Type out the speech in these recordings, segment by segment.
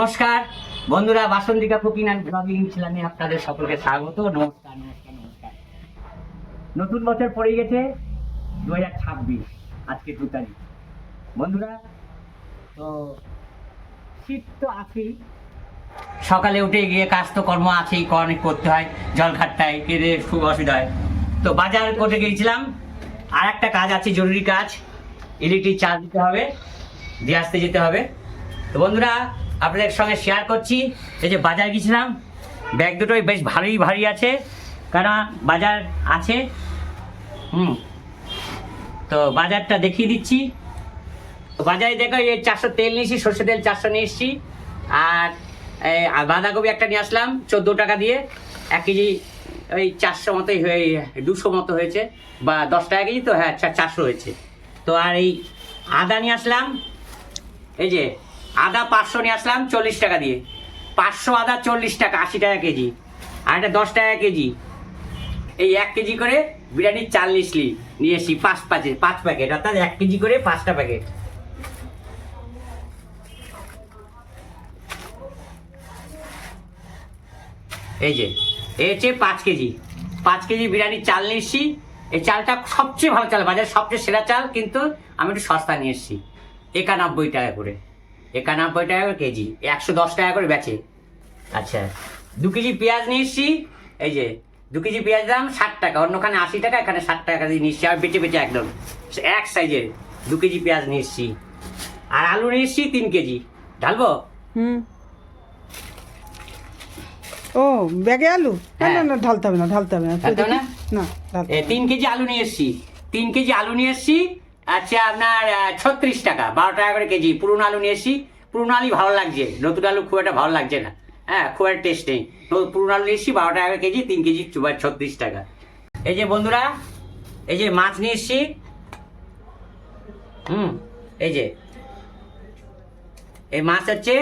নমস্কার। বন্ধুরা, Basantika cooking and blogging চ্যানেলে আপনাদের সকলকে স্বাগত। নমস্কার নমস্কার নমস্কার। নতুন বছর পড়ে গেছে দু হাজার ছাব্বিশ, আজকে দু তারিখ। বন্ধুরা, তো শীত তো আছেই। সকালে উঠে গিয়ে কাজ তো কর্ম আছেই অনেক করতে হয়, জল খাটতে কেঁদে খুব অসুবিধা হয়। তো বাজার করতে গিয়েছিলাম। আর একটা কাজ আছে, জরুরি কাজ, ইলেকট্রিক চার্জ দিতে হবে, দিয়ে আসতে যেতে হবে। তো বন্ধুরা আপনাদের সঙ্গে শেয়ার করছি। এই যে বাজার গেছিলাম ব্যাগ দুটোই বেশ ভারী ভারী আছে। কারণ বাজার আছে। হুম। তো বাজারটা দেখিয়ে দিচ্ছি। বাজারে দেখো এই চারশো তেল নিয়েছি, সর্ষে তেল চারশো নিয়ে এসেছি। আর বাঁধাকপি একটা নিয়ে আসলাম, চোদ্দ টাকা দিয়ে। এক কেজি ওই চারশো মতোই হয়ে, দুশো মতো হয়েছে। বা দশ টাকা কেজি তো হ্যাঁ চারশো হয়েছে। তো আর এই আদা নিয়ে আসলাম। এই যে আদা পাঁচশো নিয়ে আসলাম চল্লিশ টাকা দিয়ে। পাঁচশো আদা চল্লিশ টাকা, আশি টাকা কেজি। আর এটা দশ টাকা কেজি। এই এক কেজি করে বিরিয়ানির চাল নিসলি নিয়ে এসি পাঁচ পাঁচে পাঁচ প্যাকেট, অর্থাৎ এক কেজি করে পাঁচটা প্যাকেট। এই যে, এই হচ্ছে পাঁচ কেজি। পাঁচ কেজি বিরিয়ানির চাল নিয়ে এসছি এই চালটা সবচেয়ে ভালো চাল, বাজারের সবচেয়ে সেরা চাল, কিন্তু আমি একটু সস্তা নিয়ে এসেছি। একানব্বই টাকা করে। একানব্বই টাকা করে কেজি একশো দশ টাকা করে বেচে আচ্ছা দু কেজি পেঁয়াজ নিয়ে এসছি এই যে দু কেজি পেঁয়াজ দাম ষাট টাকা অন্যখানে আশি টাকা এখানে ষাট টাকা দিয়ে নিচ্ছি আর বেঁচে বেঁচে একদম এক সাইজের দু কেজি পেঁয়াজ নিয়ে এসছি। আর আলু নিয়ে এসছি তিন কেজি ঢালবো? হুম। ও ব্যাগে আলু? না না হ্যাঁ। না ঢালতে হবে না ঢালতে হবে না। না তিন কেজি আলু নিয়ে এসছি তিন কেজি আলু নিয়ে এসছি আচ্ছা আপনার ছত্রিশ টাকা, বারো টাকা করে কেজি। পুরনো আলু নিয়ে এসছি। পুরনো আলু ভালো লাগছে। নতুন আলু খুব একটা ভালো লাগছে না। হ্যাঁ খুব একটা টেস্ট নেই। পুরনো আলু নিয়ে এসছি, বারো টাকা করে কেজি, তিন কেজি ছত্রিশ টাকা। এই যে বন্ধুরা, এই যে মাছ নিয়ে এসছি। হুম, এই যে। এই মাছ হচ্ছে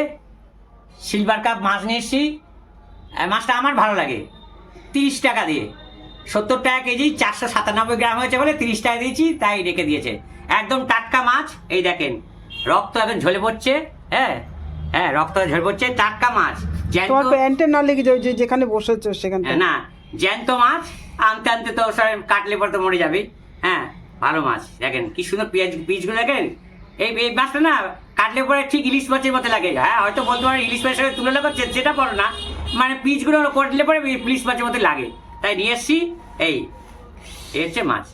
সিলভার কাপ মাছ নিয়ে এসছি। মাছটা আমার ভালো লাগে। তিরিশ টাকা দিয়ে। সত্তর টাকা কেজি চারশো সাতানব্বই গ্রাম হয়েছে বলে তিরিশ টাকা দিয়েছি তাই রেখে দিয়েছে। একদম টাটকা মাছ এই দেখেন। রক্ত এখন ঝলে পড়ছে হ্যাঁ? হ্যাঁ রক্ত ঝরে পড়ছে টাটকা মাছ। তোমার প্যান্টে না লেগে যায় ওই যে যেখানে বসেছো সেখানটা হ্যাঁ, না জ্যান্ত মাছ আনতে আনতে তো সব কাটলে পরে তো মরে যাবে। হ্যাঁ ভালো মাছ দেখেন কি সুন্দর পেঁয়াজ পিসগুলো দেখেন। এই এই মাছটা না কাটলে পরে ঠিক ইলিশ মাছের মতো লাগে। হ্যাঁ হয়তো বলতে পারে ইলিশ মাছের সঙ্গে তুলনা করছে সেটা পড়ো না। মানে পিসগুলো কাটলে পরে ইলিশ মাছের মতো লাগে। তাই নিয়ে এসছি এই হচ্ছে মাছ।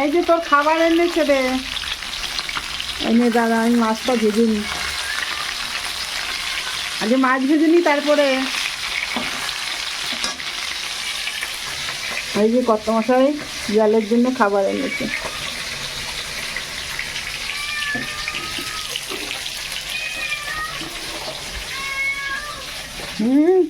এই যে তোর খাবার এনেছে রে। এনে দাদা আমি মাছটা ভেজে নি আগে মাছ ভেজে নি তারপরে এই যে কত মশাই জলের জন্য খাবার এনেছে। হুম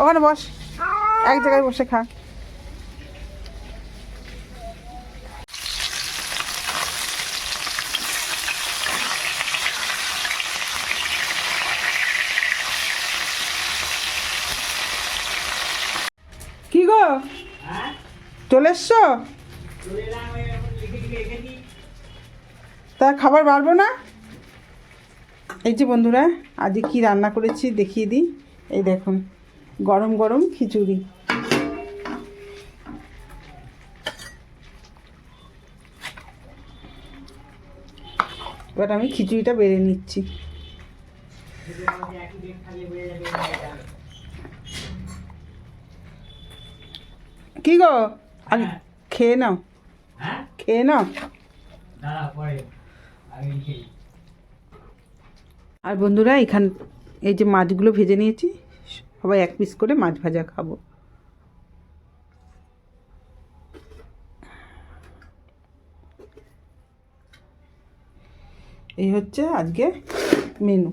ওখানে বস। এক জায়গায় বসে খা। কি গো? চলে এসছো? তা খাবার বাড়বো না? এই যে বন্ধুরা, আজকে কি রান্না করেছি দেখিয়ে দিই। এই দেখুন। গরম গরম খিচুড়ি। এবার আমি খিচুড়িটা বেড়ে নিচ্ছি। কি গো? আগে খেয়ে নাও। হ্যাঁ? খেয়ে নাও। আর বন্ধুরা এখান এই যে মাছগুলো ভেজে নিয়েছি। সবাই এক পিস করে মাছ ভাজা খাব। এই হচ্ছে আজকে মেনু